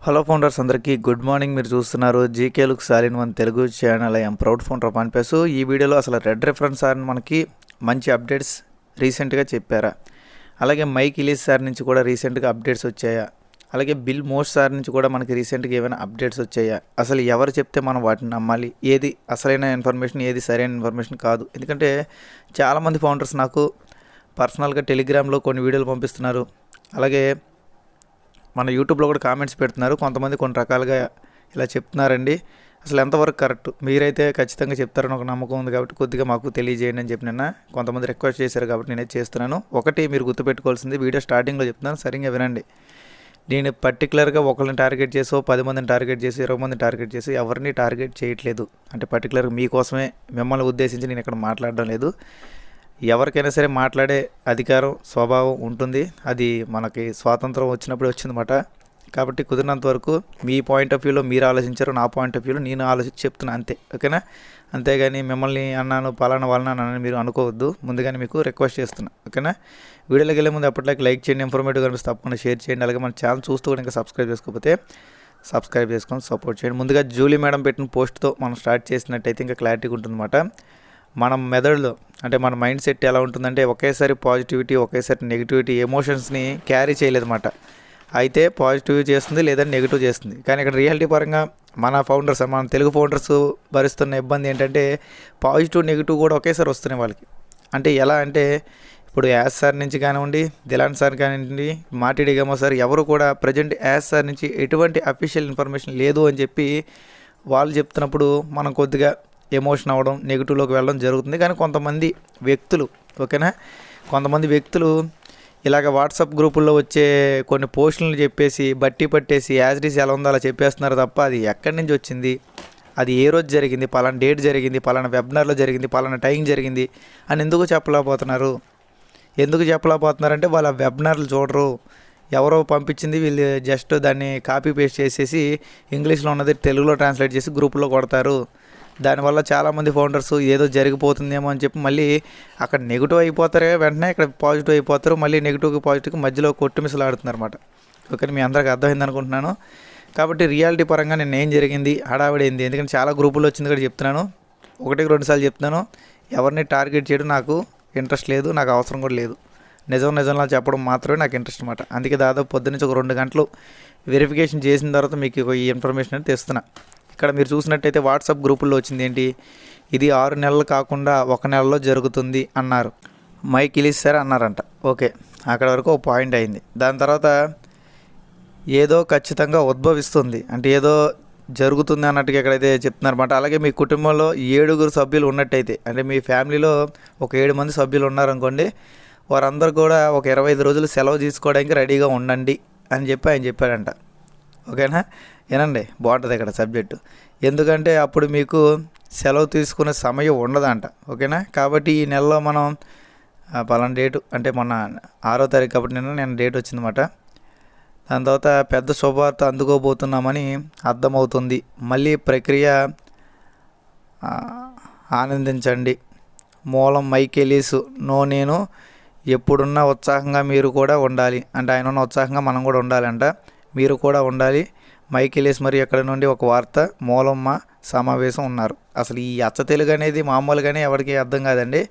Hello founders అందరికీ good morning. మీరు చూస్తున్నారు GK look సాలిన్ one Telugu channel I'm proud founder of అనిపేసు ఈ వీడియోలో అసలు రెడ్ రెఫరెన్స్ సార్ మనకి మంచి అప్డేట్స్ రీసెంట్గా చెప్పారా? అలాగే మైక్ ఇలీస్ సార్ నుంచి కూడా రీసెంట్గా అప్డేట్స్ వచ్చాయా? అలాగే బిల్ మోస్ట్ సార్ నుంచి కూడా మనకి రీసెంట్గా ఏమైనా అప్డేట్స్ వచ్చాయా? అసలు ఎవరు చెప్తే మనం వాటిని నమ్మాలి? ఏది అసలైన ఇన్ఫర్మేషన్ ఏది సరైన ఇన్ఫర్మేషన్ కాదు. ఎందుకంటే చాలామంది ఫౌండర్స్ నాకు పర్సనల్గా టెలిగ్రామ్లో కొన్ని వీడియోలు పంపిస్తున్నారు. అలాగే మన యూట్యూబ్లో కూడా కామెంట్స్ పెడుతున్నారు. కొంతమంది కొన్ని రకాలుగా ఇలా చెప్తున్నారండి. అసలు ఎంతవరకు కరెక్ట్? మీరైతే ఖచ్చితంగా చెప్తారని ఒక నమ్మకం ఉంది కాబట్టి కొద్దిగా మాకు తెలియజేయండి అని చెప్పి నిన్న కొంతమంది రిక్వెస్ట్ చేశారు కాబట్టి నేనే చేస్తున్నాను. ఒకటి మీరు గుర్తుపెట్టుకోవాల్సింది వీడియో స్టార్టింగ్లో చెప్తున్నాను సరిగ్గా వినండి. నేను పర్టికులర్గా ఒకరిని టార్గెట్ చేసో పది మందిని టార్గెట్ చేసి ఇరవై మందిని టార్గెట్ చేసి ఎవరిని టార్గెట్ చేయట్లేదు. అంటే పర్టికులర్గా మీకోసమే మిమ్మల్ని ఉద్దేశించి నేను ఇక్కడ మాట్లాడడం లేదు. ఎవరికైనా సరే మాట్లాడే అధికారం స్వభావం ఉంటుంది. అది మనకి స్వాతంత్రం వచ్చినప్పుడు వచ్చిందన్నమాట. కాబట్టి కుదిరినంత వరకు మీ పాయింట్ ఆఫ్ వ్యూలో మీరు ఆలోచించారు నా పాయింట్ ఆఫ్ వ్యూలో నేను ఆలోచించి చెప్తున్నా అంతే. ఓకేనా? అంతేగాని మిమ్మల్ని అన్నాను పలానా వాళ్ళని అన్నాను మీరు అనుకోవద్దు. ముందుగానే మీకు రిక్వెస్ట్ చేస్తున్నా. ఓకేనా? వీడియోలోకి వెళ్ళే ముందు అప్పటిలాగా లైక్ చేయండి ఇన్ఫర్మేటివ్ కనిపిస్తే తప్పకుండా షేర్ చేయండి. అలాగే మన ఛానల్ చూస్తూ కూడా ఇంకా సబ్స్క్రైబ్ చేసుకోకపోతే సబ్స్క్రైబ్ చేసుకొని సపోర్ట్ చేయండి. ముందుగా జూలీ మేడం పెట్టిన పోస్ట్తో మనం స్టార్ట్ చేసినట్టయితే ఇంకా క్లారిటీగా ఉంటుందన్నమాట. మనం మెదడులో అంటే మన మైండ్ సెట్ ఎలా ఉంటుందంటే ఒకేసారి పాజిటివిటీ ఒకేసారి నెగిటివిటీ ఎమోషన్స్ని క్యారీ చేయలేదన్నమాట. అయితే పాజిటివ్ చేస్తుంది లేదా నెగిటివ్ చేస్తుంది. కానీ ఇక్కడ రియాలిటీ పరంగా మన ఫౌండర్స్ మన తెలుగు ఫౌండర్స్ భరిస్తున్న ఇబ్బంది ఏంటంటే పాజిటివ్ నెగిటివ్ కూడా ఒకేసారి వస్తున్నాయి వాళ్ళకి. అంటే ఎలా అంటే ఇప్పుడు యాస్ సార్ నుంచి కానివ్వండి దిలాన్ సార్ కానివ్వండి మాటిడి గమో సార్ ఎవరు కూడా ప్రజెంట్ యాస్ సార్ నుంచి ఎటువంటి అఫీషియల్ ఇన్ఫర్మేషన్ లేదు అని చెప్పి వాళ్ళు చెప్తున్నప్పుడు మనం కొద్దిగా ఎమోషన్ అవ్వడం నెగిటివ్లోకి వెళ్ళడం జరుగుతుంది. కానీ కొంతమంది వ్యక్తులు ఓకేనా? కొంతమంది వ్యక్తులు ఇలాగ వాట్సాప్ గ్రూపుల్లో వచ్చే కొన్ని పోస్టులను చెప్పేసి బట్టి పట్టేసి యాజ్ డీస్ ఎలా ఉందో అలా చెప్పేస్తున్నారు తప్ప అది ఎక్కడి నుంచి వచ్చింది? అది ఏ రోజు జరిగింది? పలానా డేట్ జరిగింది? పలానా వెబినార్లో జరిగింది? పలానా టైం జరిగింది? అని ఎందుకు చెప్పలేకపోతున్నారు? ఎందుకు చెప్పలేకపోతున్నారంటే వాళ్ళ వెబినార్లు చూడరు. ఎవరో పంపించింది వీళ్ళు జస్ట్ దాన్ని కాపీ పేస్ట్ చేసేసి ఇంగ్లీష్లో ఉన్నది తెలుగులో ట్రాన్స్లేట్ చేసి గ్రూపులో కొడతారు. దానివల్ల చాలామంది ఫౌండర్స్ ఏదో జరిగిపోతుందేమో అని చెప్పి మళ్ళీ అక్కడ నెగిటివ్ అయిపోతారే వెంటనే ఇక్కడ పాజిటివ్ అయిపోతారు మళ్ళీ నెగిటివ్కి పాజిటివ్కి మధ్యలో కొట్టుమిసలు ఆడుతున్నారు అనమాట ఓకే మీ అందరికి అర్థమైంది అనుకుంటున్నాను. కాబట్టి రియాలిటీ పరంగా నేను ఏం జరిగింది హడావిడి ఎందుకంటే చాలా గ్రూపుల్లో వచ్చింది కూడా చెప్తున్నాను. ఒకటికి రెండు సార్లు చెప్తున్నాను. ఎవరిని టార్గెట్ చేయడం నాకు ఇంట్రెస్ట్ లేదు నాకు అవసరం కూడా లేదు. నిజం నిజంలా చెప్పడం మాత్రమే నాకు ఇంట్రెస్ట్ అనమాట అందుకే దాదాపు పొద్దున్నుంచి ఒక రెండు గంటలు వెరిఫికేషన్ చేసిన తర్వాత మీకు ఈ ఇన్ఫర్మేషన్ అనేది తెస్తున్నా. ఇక్కడ మీరు చూసినట్టయితే వాట్సాప్ గ్రూపుల్లో వచ్చింది ఏంటి? ఇది ఆరు నెలలు కాకుండా ఒక నెలలో జరుగుతుంది అన్నారు. మైక్ ఇలీస్ సార్ అన్నారంట. ఓకే అక్కడ వరకు ఒక పాయింట్ అయింది. దాని తర్వాత ఏదో ఖచ్చితంగా ఉద్భవిస్తుంది. అంటే ఏదో జరుగుతుంది అన్నట్టుగా ఎక్కడైతే చెప్తున్నారన్నమాట అలాగే మీ కుటుంబంలో ఏడుగురు సభ్యులు ఉన్నట్టయితే అంటే మీ ఫ్యామిలీలో ఒక ఏడు మంది సభ్యులు ఉన్నారనుకోండి వారందరూ కూడా ఒక ఇరవై ఐదు రోజులు సెలవు తీసుకోవడానికి రెడీగా ఉండండి అని చెప్పి ఆయన చెప్పాడంట ఓకేనా? వినండి బాగుంటుంది ఇక్కడ సబ్జెక్టు. ఎందుకంటే అప్పుడు మీకు సెలవు తీసుకునే సమయం ఉండదంట ఓకేనా? కాబట్టి ఈ నెలలో మనం ఆ, పలానా డేటు అంటే మొన్న ఆరో తారీఖు కాబట్టి నిన్న నేను డేట్ వచ్చిందన్నమాట. దాని తర్వాత పెద్ద శుభవార్త అందుకోబోతున్నామని అర్థమవుతుంది. మళ్ళీ ప్రక్రియ ఆనందించండి. మూలం మైకెలీసు నో నేను ఎప్పుడున్న ఉత్సాహంగా మీరు కూడా ఉండాలి. అంటే ఆయన ఉన్న ఉత్సాహంగా మనం కూడా ఉండాలంట. మీరు కూడా ఉండాలి. మైకిలేస్ మరి ఎక్కడి నుండి ఒక వార్త మూలమ్మ సమావేశం ఉన్నారు. అసలు ఈ అచ్చ తెలుగు అనేది మామూలుగానే ఎవరికి అర్థం కాదండి.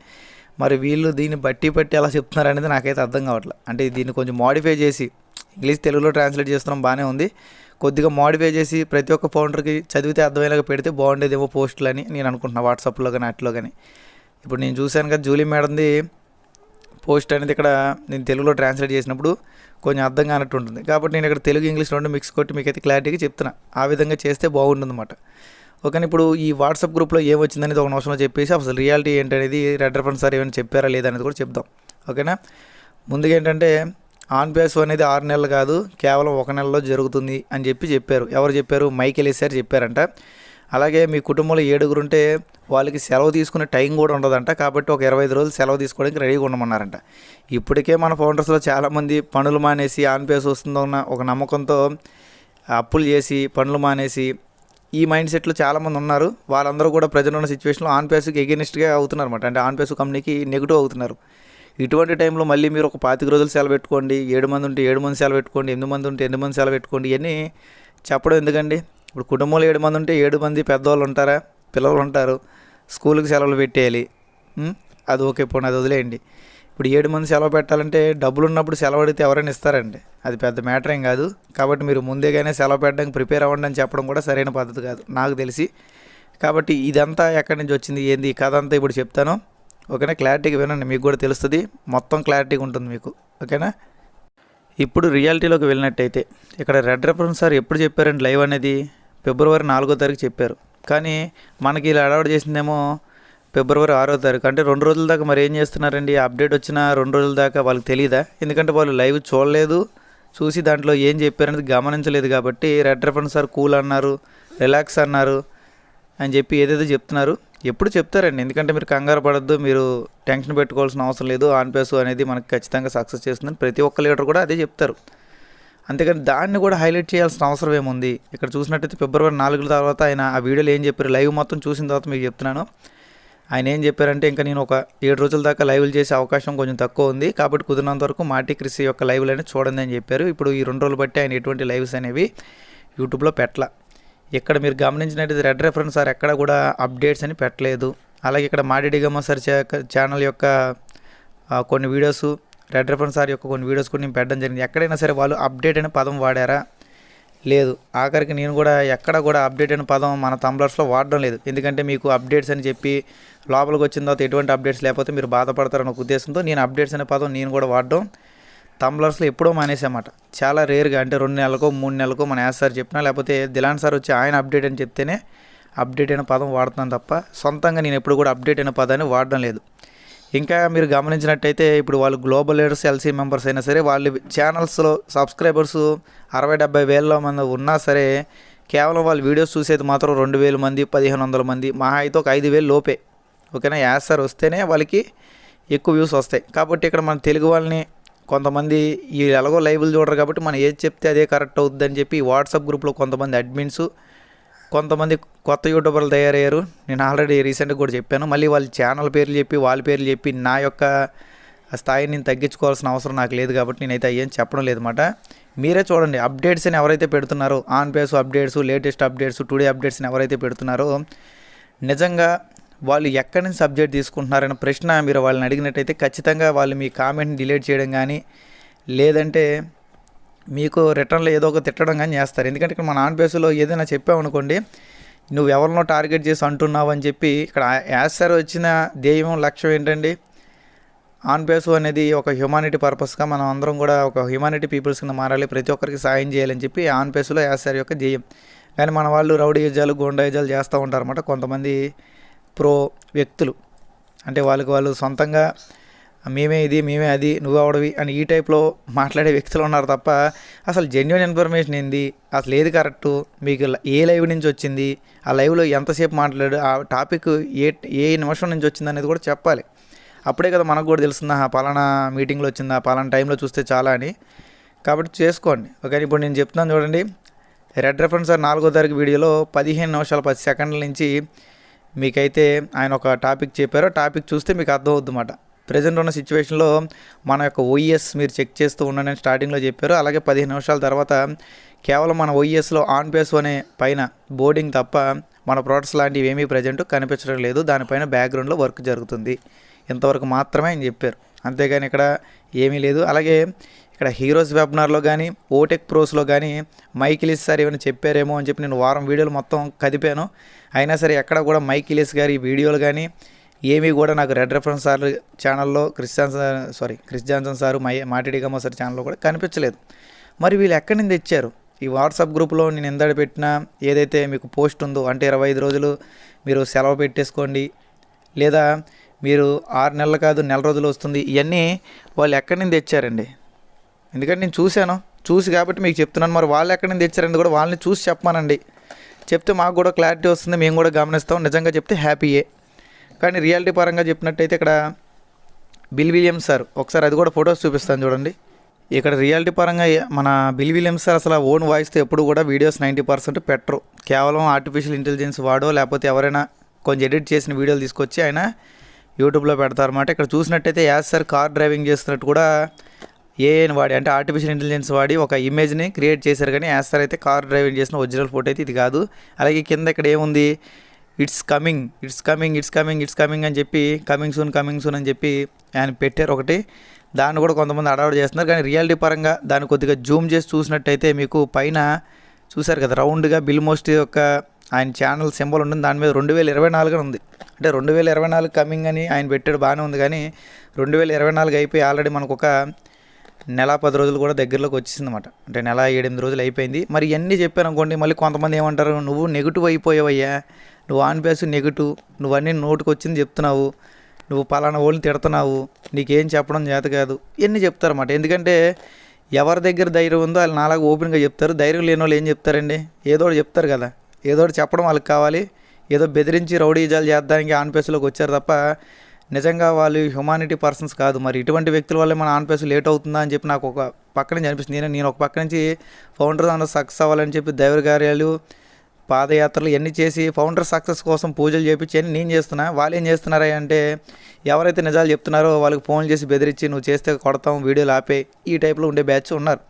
మరి వీళ్ళు దీన్ని బట్టి పట్టి ఎలా చెప్తున్నారు అనేది నాకైతే అర్థం కావట్లేదు అంటే దీన్ని కొంచెం మాడిఫై చేసి ఇంగ్లీష్ తెలుగులో ట్రాన్స్లేట్ చేస్తున్నాం బాగానే ఉంది. కొద్దిగా మాడిఫై చేసి ప్రతి ఒక్క ఫౌండర్కి చదివితే అర్థమయ్యేలాగా పెడితే బాగుండేదేమో పోస్టులు అని నేను అనుకుంటున్నా వాట్సాప్లో కానీ అట్లో కానీ ఇప్పుడు నేను చూశాను కదా జూలీ మేడంది పోస్ట్ అనేది ఇక్కడ నేను తెలుగులో ట్రాన్స్లేట్ చేసినప్పుడు కొంచెం అర్థం కానట్టు ఉంటుంది. కాబట్టి నేను ఇక్కడ తెలుగు ఇంగ్లీష్ రెండు మిక్స్ కొట్టి మీకు అయితే క్లారిటీగా చెప్తున్నా. ఆ విధంగా చేస్తే బాగుంటుంది అనమాట ఓకే ఇప్పుడు ఈ వాట్సాప్ గ్రూప్లో ఏమొచ్చిందనేది ఒక నిమిషంలో చెప్పేసి అసలు రియాలిటీ ఏంటనేది రెడ్ రెఫరెన్స్ సార్ ఏమైనా చెప్పారా లేదా కూడా చెప్దాం. ఓకేనా ముందుగా ఏంటంటే ఆన్ పేస్ అనేది ఆరు నెలలు కాదు కేవలం ఒక నెలలో జరుగుతుంది అని చెప్పి చెప్పారు. ఎవరు చెప్పారు? మైకెల్ సార్ చెప్పారంట. అలాగే మీ కుటుంబంలో ఏడుగురు ఉంటే వాళ్ళకి సెలవు తీసుకునే టైం కూడా ఉండదంట. కాబట్టి ఒక ఇరవై ఐదు రోజులు సెలవు తీసుకోవడానికి రెడీగా ఉండమన్నారంట. ఇప్పటికే మన ఫౌండర్స్లో చాలామంది పనులు మానేసి ఆన్ పేస్ వస్తుందో ఉన్న ఒక నమ్మకంతో అప్పులు చేసి పనులు మానేసి ఈ మైండ్ సెట్లో చాలామంది ఉన్నారు. వాళ్ళందరూ కూడా ప్రజెంట్ ఉన్న సిచ్యువేషన్లో ఆన్పేస్కి ఎగెనిస్ట్గా అవుతున్నారు అనమాట అంటే ఆన్ పేస్ కంపెనీకి నెగిటివ్ అవుతున్నారు. ఇటువంటి టైంలో మళ్ళీ మీరు ఒక పాతిక రోజులు సెలవు పెట్టుకోండి. ఏడు మంది ఉంటే ఏడు మంది సెలవు పెట్టుకోండి. ఎనిమిది మంది ఉంటే ఎనిమిది మంది సెలవు పెట్టుకోండి. ఇవన్నీ చెప్పడం ఎందుకండి? ఇప్పుడు కుటుంబంలో ఏడు మంది ఉంటే ఏడు మంది పెద్దవాళ్ళు ఉంటారా? పిల్లలు ఉంటారు. స్కూల్కి సెలవులు పెట్టేయాలి. అది ఓకే పోనీ అది వదిలేయండి. ఇప్పుడు ఏడు మంది సెలవు పెట్టాలంటే డబ్బులు ఉన్నప్పుడు సెలవు అడిగితే ఎవరైనా ఇస్తారండి. అది పెద్ద మ్యాటర్ ఏం కాదు. కాబట్టి మీరు ముందేగానే సెలవు పెట్టడానికి ప్రిపేర్ అవ్వండి అని చెప్పడం కూడా సరైన పద్ధతి కాదు నాకు తెలిసి. కాబట్టి ఇదంతా ఎక్కడి నుంచి వచ్చింది ఏంది? ఈ కథ అంతా ఇప్పుడు చెప్తాను. ఓకేనా? క్లారిటీగా వినండి మీకు కూడా తెలుస్తుంది. మొత్తం క్లారిటీగా ఉంటుంది మీకు. ఓకేనా? ఇప్పుడు రియాలిటీలోకి వెళ్ళినట్టయితే ఇక్కడ రెడ్ రెఫరెన్స్ సార్ ఎప్పుడు చెప్పారండి లైవ్ అనేది? ఫిబ్రవరి నాలుగో తారీఖు చెప్పారు. కానీ మనకి ఇలా అడవాడు చేసిందేమో ఫిబ్రవరి ఆరో తారీఖు. అంటే రెండు రోజుల దాకా మరి ఏం చేస్తున్నారండి? అప్డేట్ వచ్చిన రెండు రోజుల దాకా వాళ్ళకి తెలియదా ఎందుకంటే వాళ్ళు లైవ్ చూడలేదు. చూసి దాంట్లో ఏం చెప్పారనేది గమనించలేదు కాబట్టి రెడ్ రెఫరెన్స్ సార్ కూల్ అన్నారు రిలాక్స్ అన్నారు అని చెప్పి ఏదేదో చెప్తున్నారు. ఎప్పుడు చెప్తారండి. ఎందుకంటే మీరు కంగారు పడద్దు మీరు టెన్షన్ పెట్టుకోవాల్సిన అవసరం లేదు ఆన్పేసు అనేది మనకు ఖచ్చితంగా సక్సెస్ చేస్తుందని ప్రతి ఒక్క లీడర్ కూడా అదే చెప్తారు. అంతేకాని దాన్ని కూడా హైలైట్ చేయాల్సిన అవసరం ఏముంది? ఇక్కడ చూసినట్టయితే ఫిబ్రవరి నాలుగు తర్వాత ఆయన ఆ వీడియోలు ఏం చెప్పారు? లైవ్ మొత్తం చూసిన తర్వాత మీకు చెప్తున్నాను. ఆయన ఏం చెప్పారంటే ఇంకా నేను ఒక ఏడు రోజుల దాకా లైవ్లు చేసే అవకాశం కొంచెం తక్కువ ఉంది. కాబట్టి కుదిరినంత వరకు మాటి క్రిసి యొక్క లైవ్లు అనేది చూడండి అని చెప్పారు. ఇప్పుడు ఈ రెండు రోజులు బట్టి ఆయన ఎటువంటి లైవ్స్ అనేవి యూట్యూబ్లో పెట్టల. ఇక్కడ మీరు గమనించినట్టు రెడ్ రెఫరెన్స్ సార్ ఎక్కడ కూడా అప్డేట్స్ అని పెట్టలేదు. అలాగే ఇక్కడ మాడిడిగమ్మ సార్ చా- ఛానల్ యొక్క కొన్ని వీడియోస్ రెడ్ రెఫరెన్స్ సార్ యొక్క కొన్ని వీడియోస్ కూడా నేను పెట్టడం జరిగింది. ఎక్కడైనా సరే వాళ్ళు అప్డేట్ అనే పదం వాడారా? లేదు. ఆఖరికి నేను కూడా ఎక్కడ కూడా అప్డేట్ అనే పదం మన తంబ్లర్స్లో వాడడం లేదు. ఎందుకంటే మీకు అప్డేట్స్ అని చెప్పి లోపలికి వచ్చిన తర్వాత ఎటువంటి అప్డేట్స్ లేకపోతే మీరు బాధపడతారన్న ఉద్దేశంతో నేను అప్డేట్స్ అనే పదం నేను కూడా వాడడం తంబ్లర్స్లో ఎప్పుడో మానేసామాట చాలా రేర్గా అంటే రెండు నెలలకో మూడు నెలలకో మన యాస్ సార్ చెప్పినా లేకపోతే దిలాన్ సార్ వచ్చి ఆయన అప్డేట్ అని చెప్తేనే అప్డేట్ అయిన పదం వాడుతున్నాను తప్ప సొంతంగా నేను ఎప్పుడు కూడా అప్డేట్ అయిన పదాన్ని వాడడం లేదు. ఇంకా మీరు గమనించినట్టయితే ఇప్పుడు వాళ్ళు గ్లోబల్ లీడర్స్ ఎల్సీ మెంబర్స్ అయినా సరే వాళ్ళు ఛానల్స్లో సబ్స్క్రైబర్స్ అరవై డెబ్బై వేల మంది ఉన్నా సరే కేవలం వాళ్ళు వీడియోస్ చూసేది మాత్రం రెండు వేల మంది పదిహేను వందల మంది మహా అయితే ఒక ఐదు వేలు లోపే. ఓకేనా? యాస్ సార్ వస్తేనే వాళ్ళకి ఎక్కువ వ్యూస్ వస్తాయి. కాబట్టి ఇక్కడ మన తెలుగు వాళ్ళని కొంతమంది ఈ ఎలాగో లైవ్లు చూడరు కాబట్టి మనం ఏది చెప్తే అదే కరెక్ట్ అవుద్ది అని చెప్పి వాట్సాప్ గ్రూప్లో కొంతమంది అడ్మిన్స్ కొంతమంది కొత్త యూట్యూబర్లు తయారయ్యారు. నేను ఆల్రెడీ రీసెంట్గా కూడా చెప్పాను. మళ్ళీ వాళ్ళ ఛానల్ పేర్లు చెప్పి వాళ్ళ పేర్లు చెప్పి నా యొక్క స్థాయిని నేను తగ్గించుకోవాల్సిన అవసరం నాకు లేదు కాబట్టి నేనైతే ఏం చెప్పడం లేదన్నమాట మీరే చూడండి అప్డేట్స్ అని ఎవరైతే పెడుతున్నారో on face updates latest updates today అప్డేట్స్ని ఎవరైతే పెడుతున్నారో నిజంగా వాళ్ళు ఎక్కడి నుంచి సబ్జెక్ట్ తీసుకుంటున్నారన్న ప్రశ్న మీరు వాళ్ళని అడిగినట్టయితే ఖచ్చితంగా వాళ్ళు మీ కామెంట్ని డిలీట్ చేయడం కానీ లేదంటే మీకు రిటర్న్లో ఏదో ఒక తిట్టడం కానీ చేస్తారు. ఎందుకంటే ఇక్కడ మన ఆన్ బేస్లో ఏదైనా చెప్పామనుకోండి నువ్వు ఎవరినో టార్గెట్ చేసి అంటున్నావు అని చెప్పి ఇక్కడ యాసర్ వచ్చిన ధ్యేయం లక్ష్యం ఏంటండి? ఆన్ బేస్ అనేది ఒక హ్యుమానిటీ పర్పస్గా మనం అందరం కూడా ఒక హ్యుమానిటీ పీపుల్స్ కింద మారాలి ప్రతి ఒక్కరికి సాయం చేయాలని చెప్పి ఆన్ బేస్లో యాసర్ యొక్క ధ్యేయం కానీ మన వాళ్ళు రౌడీ యుద్ధాలు గోండా యుద్ధాలు చేస్తూ ఉంటారన్నమాట. కొంతమంది ప్రో వ్యక్తులు. అంటే వాళ్ళకి వాళ్ళు సొంతంగా మేమే ఇది మేమే అది నువ్వు అవడవి అని ఈ టైప్లో మాట్లాడే వ్యక్తులు ఉన్నారు తప్ప అసలు జెన్యున్ ఇన్ఫర్మేషన్ ఏంది? అసలు ఏది కరెక్టు మీకు ఏ లైవ్ నుంచి వచ్చింది? ఆ లైవ్లో ఎంతసేపు మాట్లాడు ఆ టాపిక్ ఏ ఏ నిమిషం నుంచి వచ్చింది అనేది కూడా చెప్పాలి. అప్పుడే కదా మనకు కూడా తెలుస్తుంది ఆ పలానా మీటింగ్లో వచ్చిందా పలానా టైంలో చూస్తే చాలా అని. కాబట్టి చేసుకోండి. ఓకే ఇప్పుడు నేను చెప్తున్నాను చూడండి. రెడ్ రెఫరెన్స్ సార్ నాలుగో తారీఖు వీడియోలో పదిహేను నిమిషాల పది సెకండ్ల నుంచి మీకైతే ఆయన ఒక టాపిక్ చెప్పారో టాపిక్ చూస్తే మీకు అర్థమవుతుందన్నమాట. ప్రజెంట్ ఉన్న సిచ్యువేషన్లో మన యొక్క ఓఈఎస్ మీరు చెక్ చేస్తూ ఉండని స్టార్టింగ్లో చెప్పారు. అలాగే పదిహేను నిమిషాల తర్వాత కేవలం మన ఓఈఎస్లో ఆన్ పేస్ అనే పైన బోర్డింగ్ తప్ప మన ప్రోడక్ట్స్ లాంటివి ఏమీ ప్రజెంట్ కనిపించడం లేదు. దానిపైన బ్యాక్గ్రౌండ్లో వర్క్ జరుగుతుంది. ఇంతవరకు మాత్రమే ఆయన చెప్పారు. అంతేగాని ఇక్కడ ఏమీ లేదు. అలాగే ఇక్కడ హీరోస్ వెబినార్లో కానీ ఓటెక్ ప్రోస్లో కానీ మైకిలిస్ సార్ ఏమైనా చెప్పారేమో అని చెప్పి నేను వారం వీడియోలు మొత్తం కదిపాను. అయినా సరే ఎక్కడ కూడా మైకిలిస్ గారి వీడియోలు కానీ ఏమీ కూడా నాకు రెడ్ రెఫరెన్స్ సార్ ఛానల్లో Chris sorry Chris Johnson sir my మాటిడిగమ్మ sir ఛానల్లో కూడా కనిపించలేదు. మరి వీళ్ళు ఎక్కడి నుంచి తెచ్చారు? ఈ వాట్సాప్ గ్రూప్లో నేను ఎందడ పెట్టినా ఏదైతే మీకు పోస్ట్ ఉందో అంటే ఇరవై ఐదు రోజులు మీరు సెలవు పెట్టేసుకోండి లేదా మీరు ఆరు నెలలు కాదు నెల రోజులు వస్తుంది ఇవన్నీ వాళ్ళు ఎక్కడి నుంచి తెచ్చారండి? ఎందుకంటే నేను చూశాను. చూసి కాబట్టి మీకు చెప్తున్నాను. మరి వాళ్ళు ఎక్కడి నుంచి తెచ్చారని కూడా వాళ్ళని చూసి చెప్పమానండి. చెప్తే మాకు కూడా క్లారిటీ వస్తుంది. మేము కూడా గమనిస్తాం. నిజంగా చెప్తే హ్యాపీయే కానీ రియాలిటీ పరంగా చెప్పినట్టయితే ఇక్కడ బిల్ విలియమ్స్ సార్ ఒకసారి అది కూడా ఫొటోస్ చూపిస్తాను చూడండి. ఇక్కడ రియాలిటీ పరంగా మన బిల్ విలియమ్స్ సార్ అసలు ఓన్ వాయిస్తో ఎప్పుడు కూడా వీడియోస్ నైంటీ పర్సెంట్ పెట్టరు. కేవలం ఆర్టిఫిషియల్ ఇంటెలిజెన్స్ వాడో లేకపోతే ఎవరైనా కొంచెం ఎడిట్ చేసిన వీడియోలు తీసుకొచ్చి ఆయన యూట్యూబ్లో పెడతారన్నమాట ఇక్కడ చూసినట్టయితే యాజ్ సార్ కార్ డ్రైవింగ్ చేస్తున్నట్టు కూడా ఏఐని వాడి అంటే ఆర్టిఫిషియల్ ఇంటెలిజెన్స్ వాడి ఒక ఇమేజ్ని క్రియేట్ చేశారు కానీ యాస్తారు అయితే కార్ డ్రైవింగ్ చేసిన ఒరిజినల్ ఫోటో అయితే ఇది కాదు. అలాగే కింద ఇక్కడ ఏముంది? It's coming it's coming it's coming it's coming అని చెప్పి కమింగ్ సూన్ కమింగ్ సూన్ అని చెప్పి ఆయన పెట్టారు ఒకటి. దాన్ని కూడా కొంతమంది అడవాడు చేస్తున్నారు. కానీ రియాలిటీ పరంగా దాన్ని కొద్దిగా జూమ్ చేసి చూసినట్టయితే మీకు పైన చూశారు కదా రౌండ్గా బిల్ మోస్ట్ యొక్క ఆయన ఛానల్ సింబల్ ఉంటుంది. దాని మీద రెండు వేల ఇరవై నాలుగు ఉంది. అంటే రెండు వేల ఇరవై నాలుగు కమింగ్ అని ఆయన పెట్టాడు బాగానే ఉంది. కానీ రెండు వేల ఇరవై నాలుగు అయిపోయి ఆల్రెడీ మనకు ఒక నెల పది రోజులు కూడా దగ్గరలోకి వచ్చేసింది అనమాట అంటే నెల ఏడెనిమిది రోజులు అయిపోయింది. మరి ఇవన్నీ చెప్పాను అనుకోండి మళ్ళీ కొంతమంది ఏమంటారు నువ్వు నెగిటివ్ అయిపోయావయ్యా. నువ్వు ఆన్ పేసు నెగిటివ్ నువ్వన్నీ నోటికి వచ్చింది చెప్తున్నావు. నువ్వు పలానా వాళ్ళని తిడుతున్నావు. నీకేం చెప్పడం చేత కాదు. ఇవన్నీ చెప్తారన్నమాట. ఎందుకంటే ఎవరి దగ్గర ధైర్యం ఉందో వాళ్ళు నాలాగా ఓపెన్గా చెప్తారు. ధైర్యం లేని వాళ్ళు ఏం చెప్తారండి? ఏదో ఒకటి చెప్తారు కదా. ఏదో ఒకటి చెప్పడం వాళ్ళకి కావాలి. ఏదో బెదిరించి రౌడీజాలు చేద్దానికి ఆన్పేస్లోకి వచ్చారు తప్ప నిజంగా వాళ్ళు హ్యుమానిటీ పర్సన్స్ కాదు. మరి ఇటువంటి వ్యక్తుల వల్లే మన ఆన్పేస్ లేట్ అవుతుందా అని చెప్పి నాకు ఒక పక్క నుంచి అనిపిస్తుంది. నేను నేను ఒక పక్క నుంచి ఫౌండర్ అందరూ సక్సెస్ అవ్వాలని చెప్పి దైవ కార్యాలు పాదయాత్రలు ఇవన్నీ చేసి ఫౌండర్ సక్సెస్ కోసం పూజలు చేపించి అని నేను చేస్తున్నా. వాళ్ళు ఏం చేస్తున్నారా అంటే ఎవరైతే నిజాలు చెప్తున్నారో వాళ్ళకి ఫోన్ చేసి బెదిరించి నువ్వు చేస్తే కొడతాం వీడియోలు ఆపే ఈ టైప్లో ఉండే బ్యాచ్ ఉన్నారు.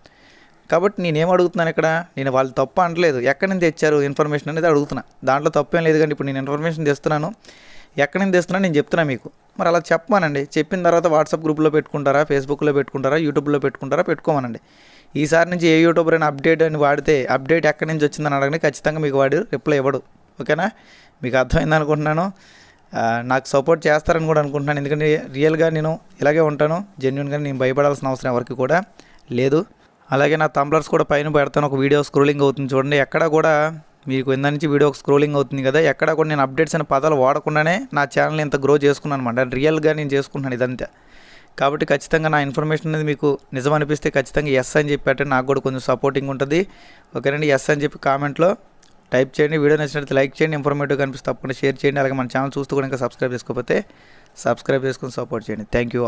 కాబట్టి నేనేం అడుగుతున్నాను ఇక్కడ? నేను వాళ్ళు తప్పు అనట్లేదు. ఎక్కడి నుంచి తెచ్చారు ఇన్ఫర్మేషన్ అనేది అడుగుతున్నా. దాంట్లో తప్పేం లేదు కానీ ఇప్పుడు నేను ఇన్ఫర్మేషన్ తెస్తున్నాను. ఎక్కడి నుంచి తెస్తున్నా నేను చెప్తున్నా మీకు. మరి అలా చెప్పమానండి. చెప్పిన తర్వాత వాట్సాప్ గ్రూప్లో పెట్టుకుంటారా ఫేస్బుక్లో పెట్టుకుంటారా యూట్యూబ్లో పెట్టుకుంటారా పెట్టుకోమనండి. ఈసారి నుంచి ఏ యూట్యూబర్ అయినా అప్డేట్ అని వాడితే అప్డేట్ ఎక్కడి నుంచి వచ్చిందని అడగండి ఖచ్చితంగా మీకు వాడు రిప్లై ఇవ్వడు. ఓకేనా? మీకు అర్థమైంది అనుకుంటున్నాను. నాకు సపోర్ట్ చేస్తారని కూడా అనుకుంటున్నాను. ఎందుకంటే రియల్గా నేను ఇలాగే ఉంటాను. జెన్యున్గా నేను భయపడాల్సిన అవసరం ఎవరికి కూడా లేదు. అలాగే నా తంబ్లర్స్ కూడా పైన పెడతాను. ఒక వీడియో స్క్రోలింగ్ అవుతుంది చూడండి. ఎక్కడ కూడా మీకు ఇందా నుంచి వీడియో స్క్రోలింగ్ అవుతుంది కదా ఎక్కడ కూడా నేను అప్డేట్స్ అనే పదాలు వాడకుండానే నా ఛానల్ ఇంత గ్రో చేసుకున్నాను అనమాట రియల్గా నేను చేసుకుంటున్నాను ఇదంతా. కాబట్టి ఖచ్చితంగా నా ఇన్ఫర్మేషన్ అనేది మీకు నిజం అనిపిస్తే ఖచ్చితంగా ఎస్ అని చెప్పి నాకు కూడా కొంచెం సపోర్టింగ్ ఉంటుంది. ఓకేనండి? ఎస్ అని చెప్పి కామెంట్లో టైప్ చేయండి. వీడియో నచ్చినట్లయితే లైక్ చేయండి. ఇన్ఫర్మేటివ్ కనిపిస్తే తప్పకుండా షేర్ చేయండి. అలాగే మన ఛానల్ చూస్తూ కూడా ఇంకా సబ్స్క్రైబ్ చేసుకోకపోతే సబ్స్క్రైబ్ చేసుకొని సపోర్ట్ చేయండి. Thank you